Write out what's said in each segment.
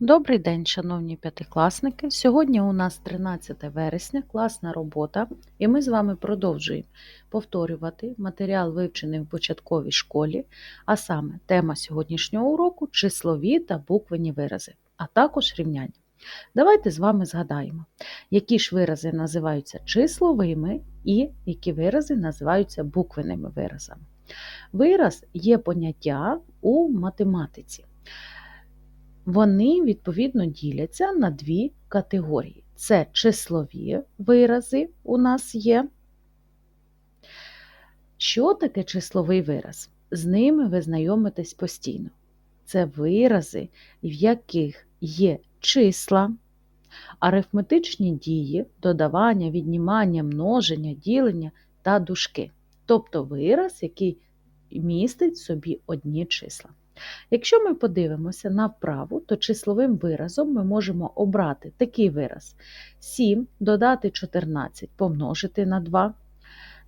Добрий день, шановні п'ятикласники! Сьогодні у нас 13 вересня, класна робота, і ми з вами продовжуємо повторювати матеріал, вивчений в початковій школі, а саме тема сьогоднішнього уроку числові та буквені вирази, а також рівняння. Давайте з вами згадаємо, які ж вирази називаються числовими і які вирази називаються буквеними виразами. Вираз є поняття у математиці. Вони, відповідно, діляться на дві категорії. Це числові вирази у нас є. Що таке числовий вираз? З ними ви знайомитесь постійно. Це вирази, в яких є числа, арифметичні дії, додавання, віднімання, множення, ділення та дужки. Тобто вираз, який містить в собі одні числа. Якщо ми подивимося на вправу, то числовим виразом ми можемо обрати такий вираз: 7 додати 14 помножити на 2.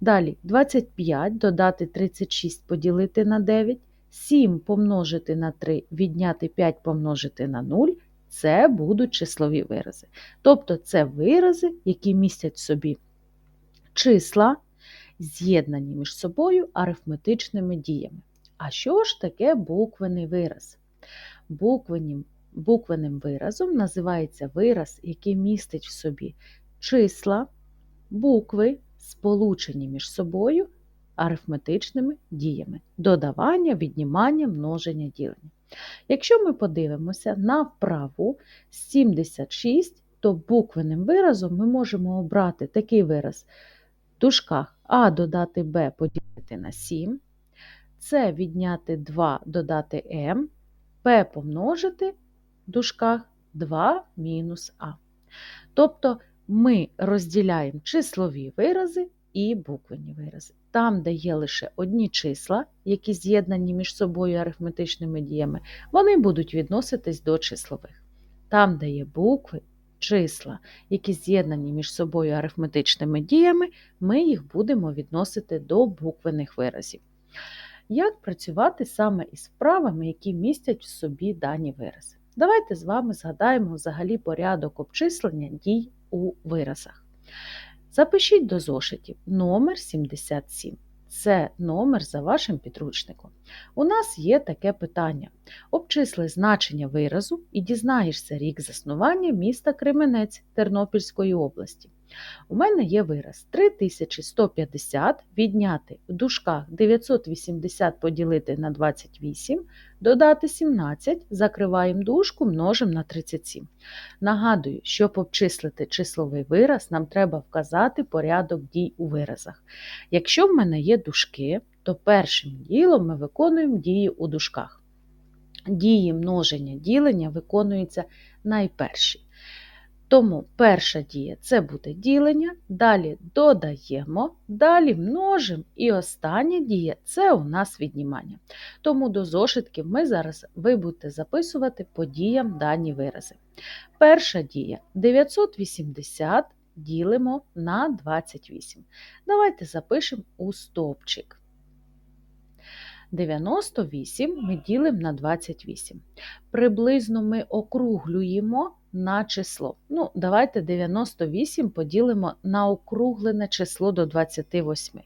Далі 25 додати 36 поділити на 9, 7 помножити на 3, відняти 5 помножити на 0. Це будуть числові вирази. Тобто це вирази, які містять в собі числа, з'єднані між собою арифметичними діями. А що ж таке буквений вираз? Буквенним, буквенним виразом називається вираз, який містить в собі числа, букви, сполучені між собою арифметичними діями додавання, віднімання, множення, ділення. Якщо ми подивимося на вправу 76, то буквенним виразом ми можемо обрати такий вираз в дужках А додати Б поділити на 7. Це відняти 2 додати m, p помножити в дужках 2 мінус а. Тобто ми розділяємо числові вирази і буквені вирази. Там, де є лише одні числа, які з'єднані між собою арифметичними діями, вони будуть відноситись до числових. Там, де є букви, числа, які з'єднані між собою арифметичними діями, ми їх будемо відносити до буквених виразів як працювати саме із вправами, які містять в собі дані вирази. Давайте з вами згадаємо взагалі порядок обчислення дій у виразах. Запишіть до зошитів номер 77. Це номер за вашим підручником. У нас є таке питання: обчисли значення виразу і дізнаєшся рік заснування міста Кременець Тернопільської області. У мене є вираз 3150 відняти в дужках 980 поділити на 28, додати 17, закриваємо дужку, множимо на 37. Нагадую, щоб обчислити числовий вираз, нам треба вказати порядок дій у виразах. Якщо в мене є дужки, то першим ділом ми виконуємо дії у дужках. Дії множення ділення виконуються найперші. Тому перша дія це буде ділення, далі додаємо, далі множимо, і остання дія це у нас віднімання. Тому до зошитків ми зараз ви будете записувати по діям дані вирази. Перша дія 980 ділимо на 28. Давайте запишемо у стовпчик. 98 ми ділимо на 28. Приблизно ми округлюємо на число. Ну, Давайте 98 поділимо на округлене число до 28.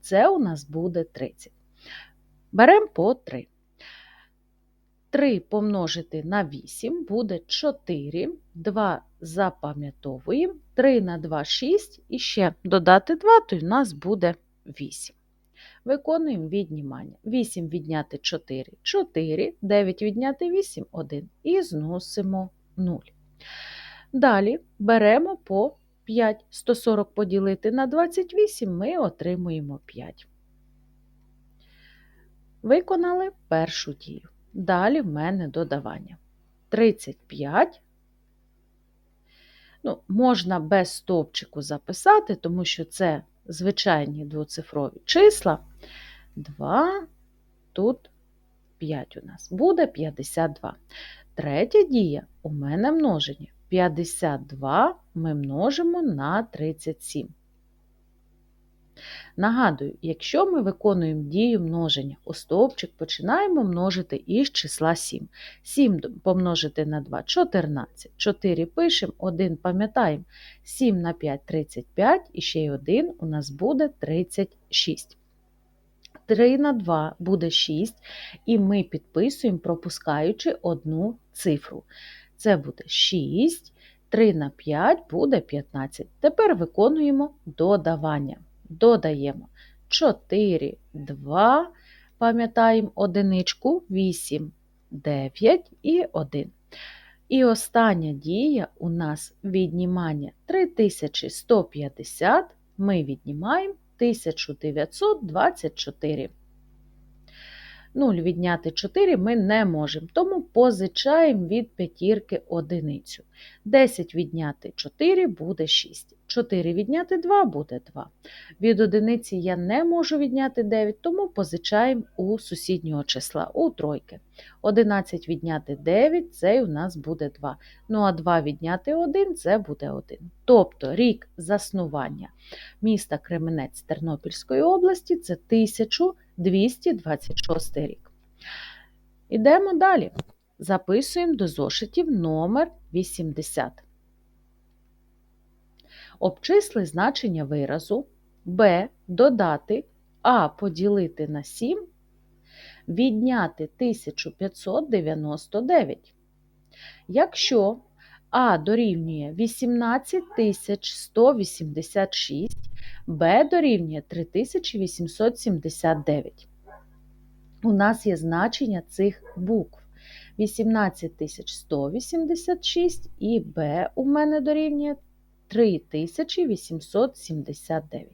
Це у нас буде 30. Беремо по 3. 3 помножити на 8 буде 4, 2 запам'ятовуємо, 3 на 2 6 і ще додати 2, то у нас буде 8. Виконуємо віднімання. 8 відняти 4 4, 9 відняти 8 1 і зносимо 0. Далі беремо по 5. 140 поділити на 28 ми отримуємо 5. Виконали першу дію. Далі в мене додавання. 35. Ну, Можна без стовпчику записати, тому що це звичайні двоцифрові числа. 2, тут 5 у нас буде 52. Третя дія у мене множення. 52 ми множимо на 37. Нагадую, якщо ми виконуємо дію множення, у стовпчик починаємо множити із числа 7. 7 помножити на 2 14. 4 пишемо, 1 пам'ятаємо. 7 на 5 35 і ще й 1 у нас буде 36. 3 на 2 буде 6, і ми підписуємо, пропускаючи одну цифру. Це буде 6, 3 на 5 буде 15. Тепер виконуємо додавання. Додаємо 4, 2, пам'ятаємо одиничку, 8, 9 і 1. І остання дія у нас віднімання 3150, ми віднімаємо 1924. 0 відняти 4 ми не можемо, тому позичаємо від п'ятірки одиницю. 10 відняти 4 буде 6. 4 відняти 2 буде 2. Від одиниці я не можу відняти 9, тому позичаємо у сусіднього числа, у тройки. 11 відняти 9 це у нас буде 2. Ну а 2 відняти 1 це буде 1. Тобто рік заснування міста Кременець Тернопільської області це 1226 рік. Ідемо далі. Записуємо до зошитів номер 80. Обчисли значення виразу Б додати А поділити на 7, відняти 1599. Якщо А дорівнює 18186, Б дорівнює 3879. У нас є значення цих букв. 18186 і Б у мене дорівнює 3879.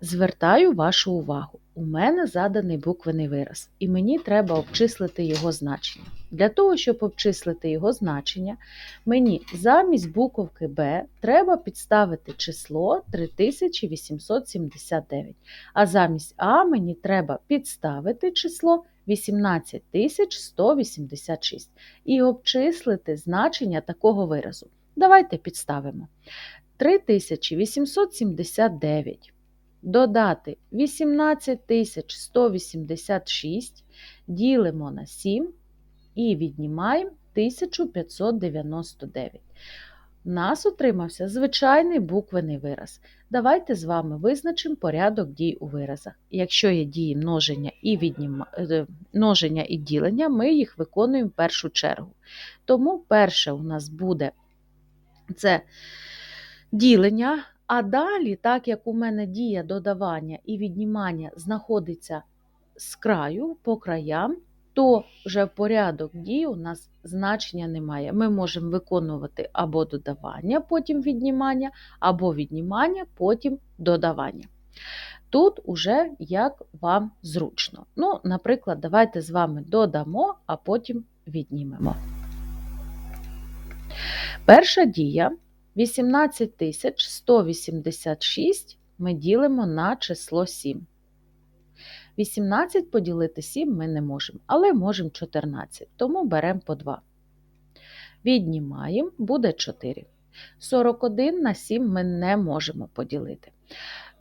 Звертаю вашу увагу. У мене заданий буквений вираз, і мені треба обчислити його значення. Для того, щоб обчислити його значення, мені замість буковки Б треба підставити число 3879, а замість А мені треба підставити число 18186 і обчислити значення такого виразу. Давайте підставимо 3879 додати 18186, ділимо на 7 і віднімаємо 1599. У нас отримався звичайний буквений вираз. Давайте з вами визначимо порядок дій у виразах. Якщо є дії множення і, відніма... е, множення і ділення, ми їх виконуємо в першу чергу. Тому перше у нас буде це ділення. А далі, так як у мене дія додавання і віднімання знаходиться з краю по краям, то вже в порядок дій у нас значення немає. Ми можемо виконувати або додавання, потім віднімання, або віднімання, потім додавання. Тут уже як вам зручно. Ну, Наприклад, давайте з вами додамо, а потім віднімемо. Перша дія 18186 ми ділимо на число 7. 18 поділити 7 ми не можемо, але можемо 14, тому беремо по 2. Віднімаємо, буде 4. 41 на 7 ми не можемо поділити.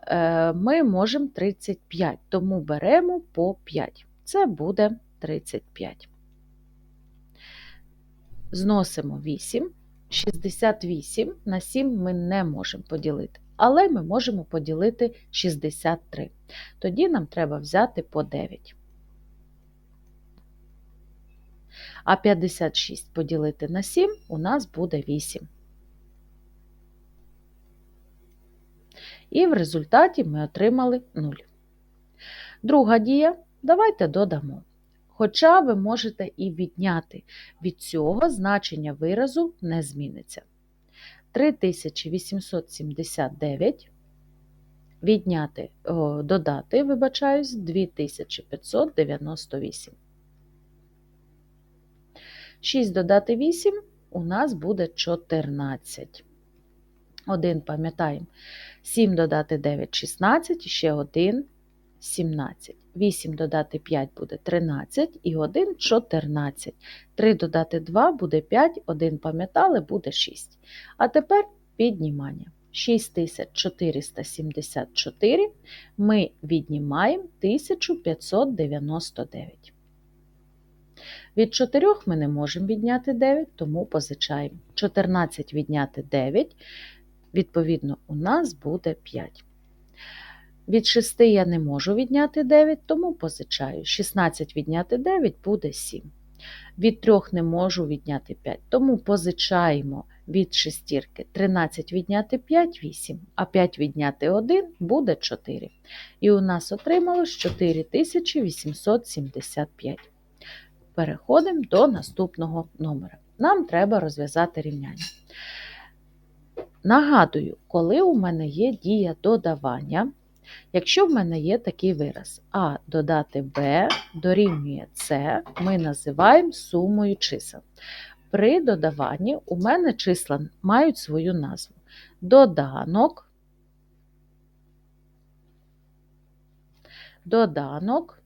Е, ми можемо 35, тому беремо по 5. Це буде 35. Зносимо 8. 68 на 7 ми не можемо поділити, але ми можемо поділити 63. Тоді нам треба взяти по 9. А 56 поділити на 7 у нас буде 8. І в результаті ми отримали 0. Друга дія. Давайте додамо. Хоча ви можете і відняти. Від цього значення виразу не зміниться. 3879 відняти, о, додати, вибачаюсь, 2598. 6 додати 8 у нас буде 14. 1 пам'ятаємо. 7 додати 9 16, ще 1 17. 8 додати 5 буде 13 і 1 14. 3 додати 2 буде 5, 1 пам'ятали, буде 6. А тепер піднімання. 6474 ми віднімаємо 1599. Від 4 ми не можемо відняти 9, тому позичаємо. 14 відняти 9, відповідно, у нас буде 5. Від 6 я не можу відняти 9, тому позичаю. 16 відняти 9 буде 7. Від 3 не можу відняти 5, тому позичаємо від шестірки 13 відняти 5 8, а 5 відняти 1 буде 4. І у нас отрималось 4875. Переходимо до наступного номера. Нам треба розв'язати рівняння. Нагадую, коли у мене є дія додавання, якщо в мене є такий вираз А додати Б дорівнює С, ми називаємо сумою чисел. При додаванні у мене числа мають свою назву. Доданок, доданок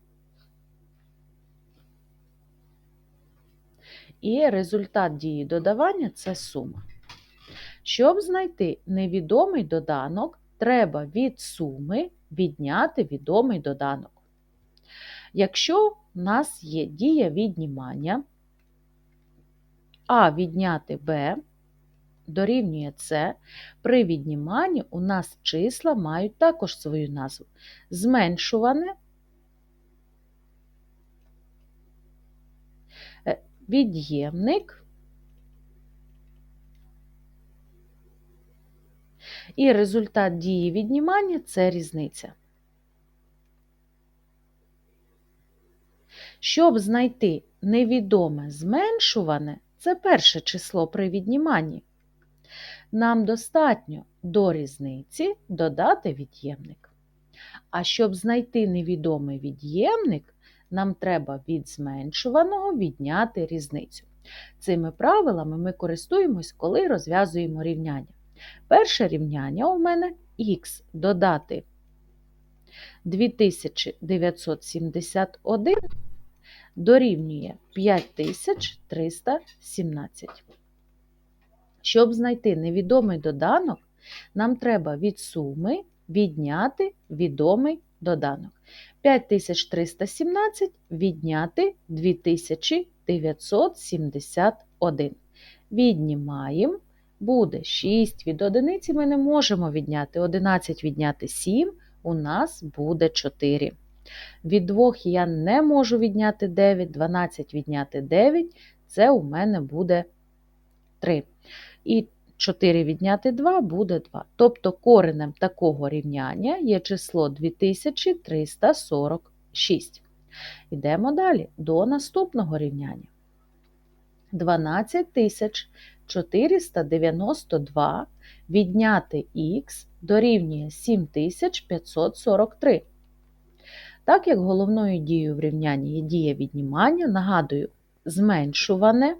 і результат дії додавання це сума. Щоб знайти невідомий доданок, треба від суми відняти відомий доданок. Якщо в нас є дія віднімання, А відняти Б дорівнює С, при відніманні у нас числа мають також свою назву. Зменшуване від'ємник і результат дії віднімання це різниця. Щоб знайти невідоме зменшуване, це перше число при відніманні. Нам достатньо до різниці додати від'ємник. А щоб знайти невідомий від'ємник, нам треба від зменшуваного відняти різницю. Цими правилами ми користуємось, коли розв'язуємо рівняння. Перше рівняння у мене х додати 2971 дорівнює 5317. Щоб знайти невідомий доданок, нам треба від суми відняти відомий доданок. 5317 відняти 2971. Віднімаємо, буде 6 від одиниці ми не можемо відняти. 11 відняти 7 у нас буде 4. Від 2 я не можу відняти 9, 12 відняти 9, це у мене буде 3. І 4 відняти 2 буде 2. Тобто коренем такого рівняння є число 2346. Йдемо далі до наступного рівняння. 12492 відняти х дорівнює 7543. Так як головною дією в рівнянні є дія віднімання, нагадую, зменшуване,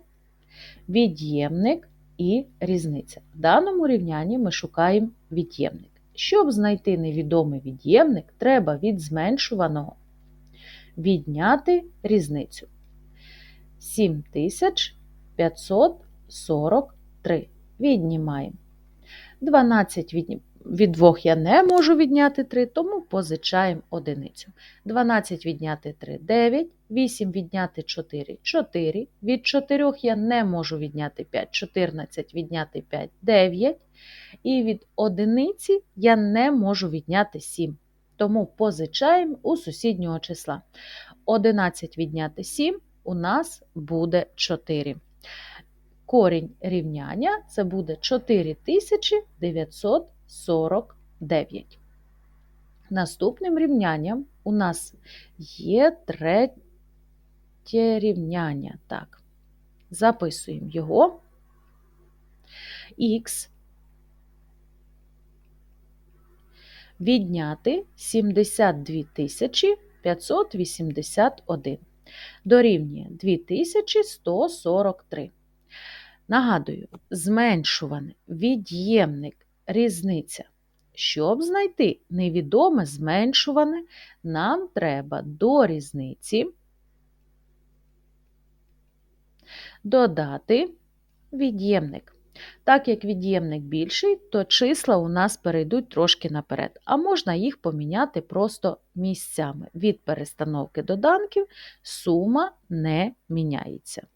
від'ємник і різниця. В даному рівнянні ми шукаємо від'ємник. Щоб знайти невідомий від'ємник, треба від зменшуваного відняти різницю. 7543. Віднімаємо. 12 від, від 2 я не можу відняти 3, тому позичаємо одиницю. 12 відняти 3 9, 8 відняти 4 4. Від 4 я не можу відняти 5, 14 відняти 5 9. І від одиниці я не можу відняти 7. Тому позичаємо у сусіднього числа. 11 відняти 7 у нас буде 4. Корінь рівняння це буде 4949. Наступним рівнянням у нас є третє рівняння. Так, записуємо його. Х відняти 72 581 дорівнює 2143. Нагадую, зменшуване від'ємник різниця. Щоб знайти невідоме зменшуване, нам треба до різниці додати від'ємник. Так як від'ємник більший, то числа у нас перейдуть трошки наперед, а можна їх поміняти просто місцями. Від перестановки доданків сума не міняється.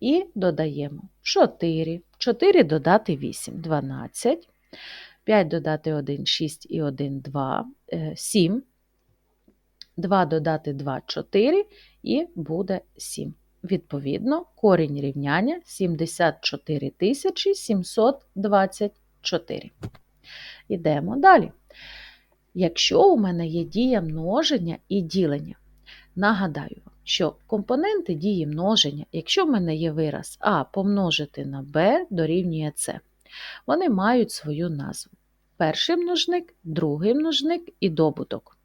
І додаємо 4, 4 додати 8, 12, 5 додати 1, 6 і 1, 2, 7, 2 додати 2, 4 і буде 7. Відповідно, корінь рівняння 74 724. Ідемо далі. Якщо у мене є дія множення і ділення, нагадаю вам, що компоненти дії множення, якщо в мене є вираз А помножити на Б дорівнює С, вони мають свою назву. Перший множник, другий множник і добуток.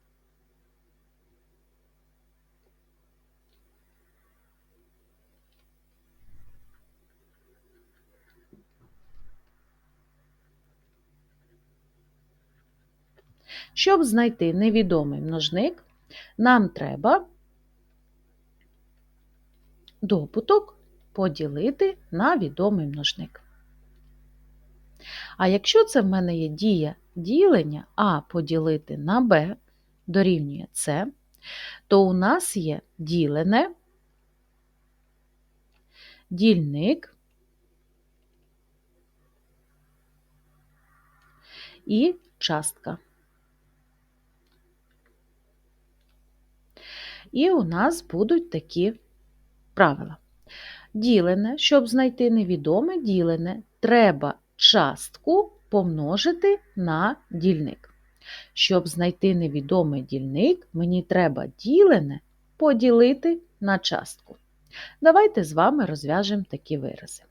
Щоб знайти невідомий множник, нам треба добуток поділити на відомий множник. А якщо це в мене є дія ділення А поділити на Б дорівнює С, то у нас є ділене, дільник і частка. І у нас будуть такі правила. Ділене, щоб знайти невідоме ділене, треба частку помножити на дільник. Щоб знайти невідомий дільник, мені треба ділене поділити на частку. Давайте з вами розв'яжемо такі вирази.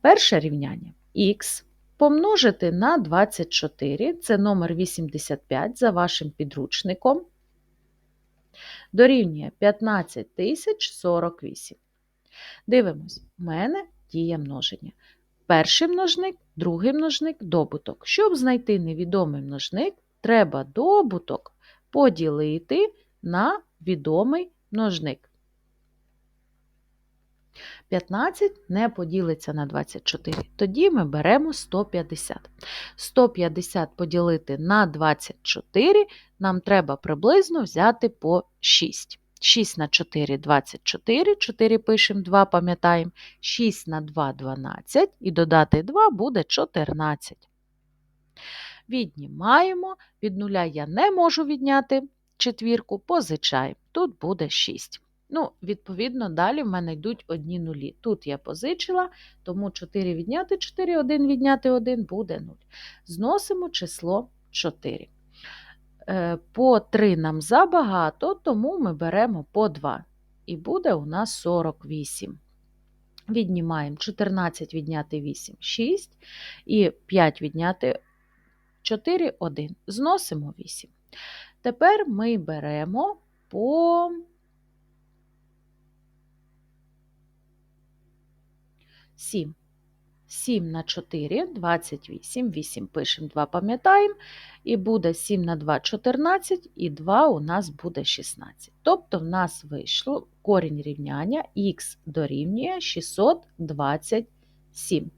Перше рівняння х помножити на 24 це номер 85 за вашим підручником дорівнює 15 тисяч 48. Дивимось, у мене діє множення. Перший множник, другий множник добуток. Щоб знайти невідомий множник, треба добуток поділити на відомий множник. 15 не поділиться на 24. Тоді ми беремо 150. 150 поділити на 24 нам треба приблизно взяти по 6. 6 на 4 24, 4 пишемо 2, пам'ятаємо, 6 на 2 12 і додати 2 буде 14. Віднімаємо, від нуля я не можу відняти четвірку, позичаємо. Тут буде 6. Ну, Відповідно, далі в мене йдуть одні нулі. Тут я позичила, тому 4 відняти 4, 1 відняти 1 буде 0. Зносимо число 4. Е, по 3 нам забагато, тому ми беремо по 2. І буде у нас 48. Віднімаємо 14 відняти 8 6. І 5 відняти 4 1. Зносимо 8. Тепер ми беремо по 7. 7 на 4 28, 8 пишемо, 2 пам'ятаємо, і буде 7 на 2 14, і 2 у нас буде 16. Тобто в нас вийшло корінь рівняння х дорівнює 627.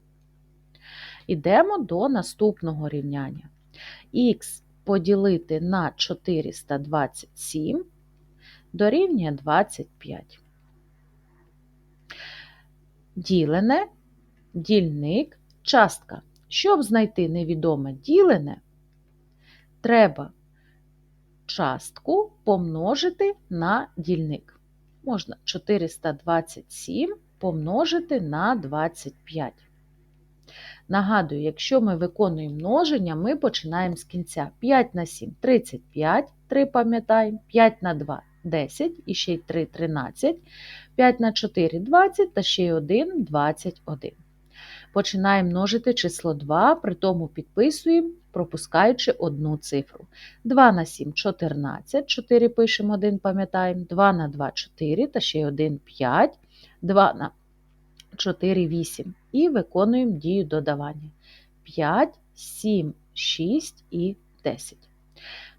Ідемо до наступного рівняння. Х поділити на 427 дорівнює 25. Ділене дільник, частка. Щоб знайти невідоме ділене, треба частку помножити на дільник. Можна 427 помножити на 25. Нагадую, якщо ми виконуємо множення, ми починаємо з кінця 5 на 7 35, 3 пам'ятаємо, 5 на 2 10 і ще й 3 13, 5 на 4 20 та ще й 1 21. Починаємо множити число 2, при тому підписуємо, пропускаючи одну цифру. 2 на 7 14, 4 пишемо 1, пам'ятаємо, 2 на 2 4 та ще 1 5, 2 на 4 8. І виконуємо дію додавання. 5, 7, 6 і 10.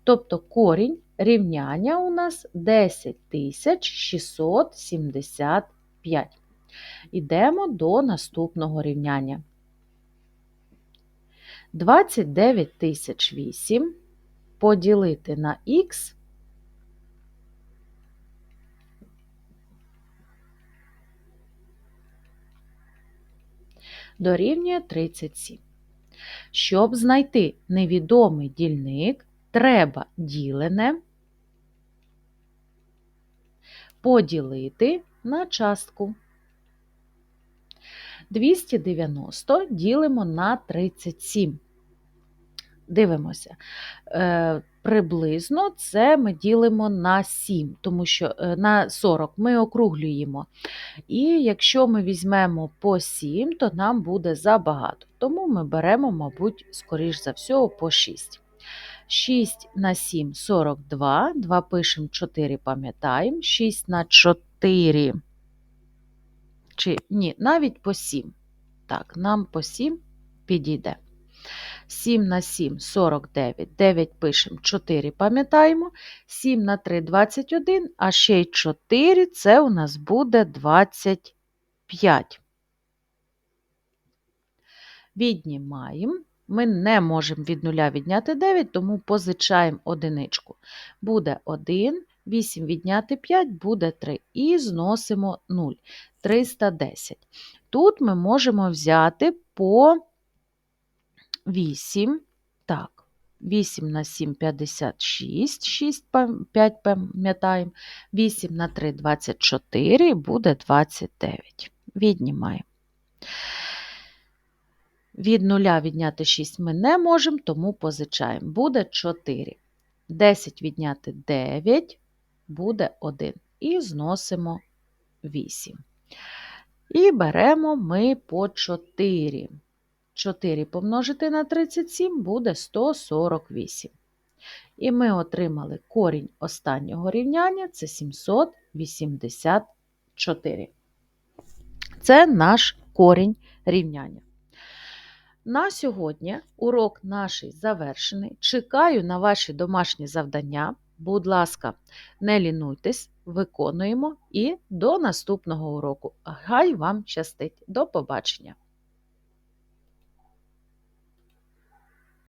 Тобто корінь рівняння у нас 10 675. 5. Ідемо до наступного рівняння. 29 тисяч 8 поділити на х дорівнює 37. Щоб знайти невідомий дільник, треба ділене поділити на частку. 290 ділимо на 37. Дивимося. Е, приблизно це ми ділимо на 7, тому що е, на 40 ми округлюємо. І якщо ми візьмемо по 7, то нам буде забагато. Тому ми беремо, мабуть, скоріш за всього, по 6. 6 на 7 42, 2 пишемо 4, пам'ятаємо, 6 на 4, чи ні, навіть по 7. Так, нам по 7 підійде. 7 на 7 49, 9 пишемо, 4 пам'ятаємо, 7 на 3 21, а ще й 4 це у нас буде 25. Віднімаємо. Ми не можемо від нуля відняти 9, тому позичаємо одиничку. Буде 1, 8 відняти 5 буде 3. І зносимо 0. 310. Тут ми можемо взяти по 8. Так, 8 на 7 56, 6, 5 пам'ятаємо. 8 на 3 24 буде 29. Віднімаємо. Від 0 відняти 6 ми не можемо, тому позичаємо. Буде 4. 10 відняти 9 буде 1. І зносимо 8. І беремо ми по 4. 4 помножити на 37 буде 148. І ми отримали корінь останнього рівняння це 784. Це наш корінь рівняння. На сьогодні урок наш завершений. Чекаю на ваші домашні завдання. Будь ласка, не лінуйтесь, виконуємо і до наступного уроку. Хай вам щастить. До побачення!